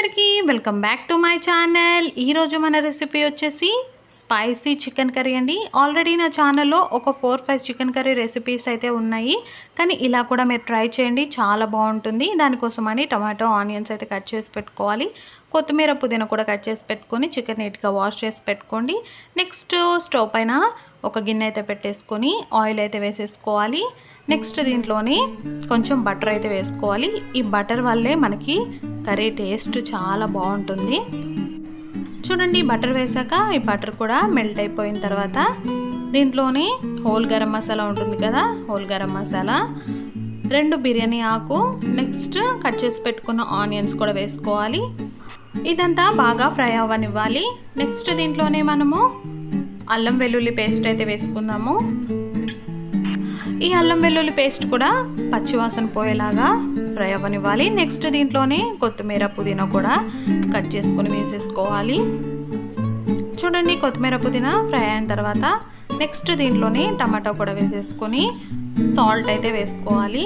అందరికీ welcome back to my channel. ఈరోజు మన రెసిపీ వచ్చేసి స్పైసీ చికెన్ కర్రీ అండి. ఆల్రెడీ నా ఛానల్లో ఒక four five chicken curry recipes అయితే ఉన్నాయి. కానీ ఇలా కూడా మీరు ట్రై చేయండి చాలా బాగుంటుంది. దానికోసమని టమాటో ఆనియన్స్ అయితే కట్ చేసి పెట్టుకోవాలి. కొత్తిమీర పుదీనా కూడా కట్ చేసి పెట్టుకొని చికెన్ నీట్గా వాష్ చేసి పెట్టుకోండి. నెక్స్ట్ స్టవ్ పైన ఒక గిన్నె అయితే పెట్టేసుకొని ఆయిల్ అయితే వేసేసుకోవాలి. నెక్స్ట్ దీంట్లోని కొంచెం బటర్ అయితే వేసుకోవాలి. ఈ బటర్ వల్లే మనకి కర్రీ టేస్ట్ చాలా బాగుంటుంది. చూడండి బటర్ వేసాక ఈ బటర్ కూడా మెల్ట్ అయిపోయిన తర్వాత దీంట్లోని హోల్ గరం మసాలా ఉంటుంది కదా హోల్ గరం మసాలా రెండు బిర్యానీ ఆకు నెక్స్ట్ కట్ చేసి పెట్టుకున్న ఆనియన్స్ కూడా వేసుకోవాలి. ఇదంతా బాగా ఫ్రై అవ్వనివ్వాలి. నెక్స్ట్ దీంట్లోనే మనము అల్లం వెల్లుల్లి పేస్ట్ అయితే వేసుకుందాము. ఈ అల్లం వెల్లుల్లి పేస్ట్ కూడా పచ్చివాసన పోయేలాగా ఫ్రై అవ్వనివ్వాలి నెక్స్ట్ దీంట్లోనే కొత్తిమీర పుదీనా కూడా కట్ చేసుకొని వేసేసుకోవాలి. చూడండి కొత్తిమీర పుదీనా ఫ్రై అయిన తర్వాత నెక్స్ట్ దీంట్లోనే టమాటో కూడా వేసేసుకొని సాల్ట్ అయితే వేసుకోవాలి.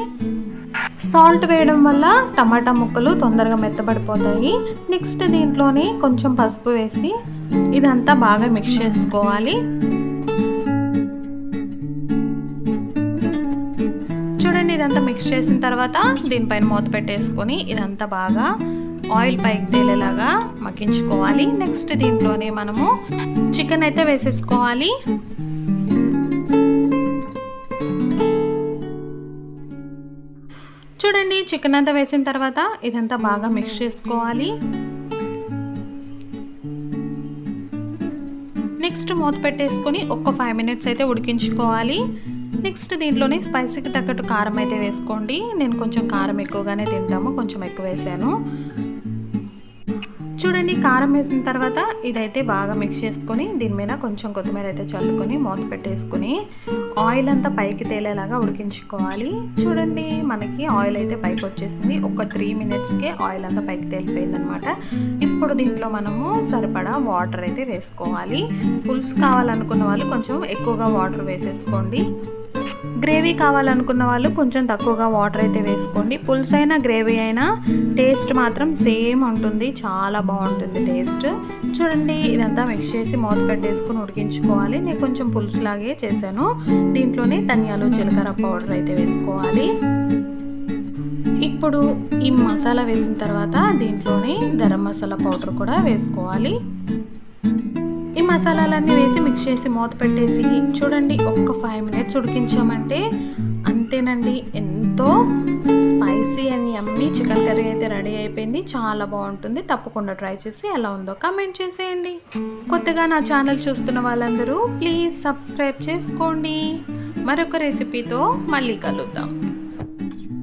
సాల్ట్ వేయడం వల్ల టమాటా ముక్కలు తొందరగా మెత్తబడిపోతాయి. నెక్స్ట్ దీంట్లోనే కొంచెం పసుపు వేసి ఇదంతా బాగా మిక్స్ చేసుకోవాలి. ఇదంతా మిక్స్ చేసిన తర్వాత దీనిపైన మూత పెట్టేసుకొని ఇదంతా బాగా ఆయిల్ పైకి తేలేలాగా మగ్గించుకోవాలి. నెక్స్ట్ దీంట్లోనే మనము చికెన్ అయితే వేసేసుకోవాలి. చూడండి చికెన్ అంతా వేసిన తర్వాత ఇదంతా బాగా మిక్స్ చేసుకోవాలి. నెక్స్ట్ మూత పెట్టేసుకొని ఒక్క ఫైవ్ మినిట్స్ అయితే ఉడికించుకోవాలి. నెక్స్ట్ దీంట్లోనే స్పైసీకి తగ్గట్టు కారం అయితే వేసుకోండి. నేను కొంచెం కారం ఎక్కువగానే తింటాము కొంచెం ఎక్కువ వేసాను. చూడండి కారం వేసిన తర్వాత ఇదైతే బాగా మిక్స్ చేసుకొని దీని మీద కొంచెం కొత్తిమీర అయితే చల్లుకొని మూత పెట్టేసుకొని ఆయిల్ అంతా పైకి తేలేలాగా ఉడికించుకోవాలి. చూడండి మనకి ఆయిల్ అయితే పైకి వచ్చేసింది. ఒక త్రీ మినిట్స్కే ఆయిల్ అంతా పైకి తేలిపోయింది అనమాట ఇప్పుడు దీంట్లో మనము సరిపడా వాటర్ అయితే వేసుకోవాలి. పులుసు కావాలనుకున్న వాళ్ళు కొంచెం ఎక్కువగా వాటర్ వేసేసుకోండి. గ్రేవీ కావాలనుకున్న వాళ్ళు కొంచెం తక్కువగా వాటర్ అయితే వేసుకోండి. పులుసు అయినా గ్రేవీ అయినా టేస్ట్ మాత్రం సేమ్ ఉంటుంది. చాలా బాగుంటుంది టేస్ట్. చూడండి ఇదంతా మిక్స్ చేసి మూత పెట్టేసుకుని ఉడికించుకోవాలి. నేను కొంచెం పులుసులాగే చేశాను. దీంట్లోనే ధనియాలు జీలకర్ర పౌడర్ అయితే వేసుకోవాలి. ఇప్పుడు ఈ మసాలా వేసిన తర్వాత దీంట్లోనే గరం మసాలా పౌడర్ కూడా వేసుకోవాలి. మసాలాలన్నీ వేసి మిక్స్ చేసి మూత పెట్టేసి చూడండి ఒక్క ఫైవ్ మినిట్స్ ఉడికించామంటే అంతేనండి. ఎంతో spicy and yummy chicken curry అయితే రెడీ అయిపోయింది. చాలా బాగుంటుంది. తప్పకుండా ట్రై చేసి ఎలా ఉందో కామెంట్ చేసేయండి. కొత్తగా నా ఛానల్ చూస్తున్న వాళ్ళందరూ ప్లీజ్ సబ్స్క్రైబ్ చేసుకోండి. మరొక రెసిపీతో మళ్ళీ కలుద్దాం.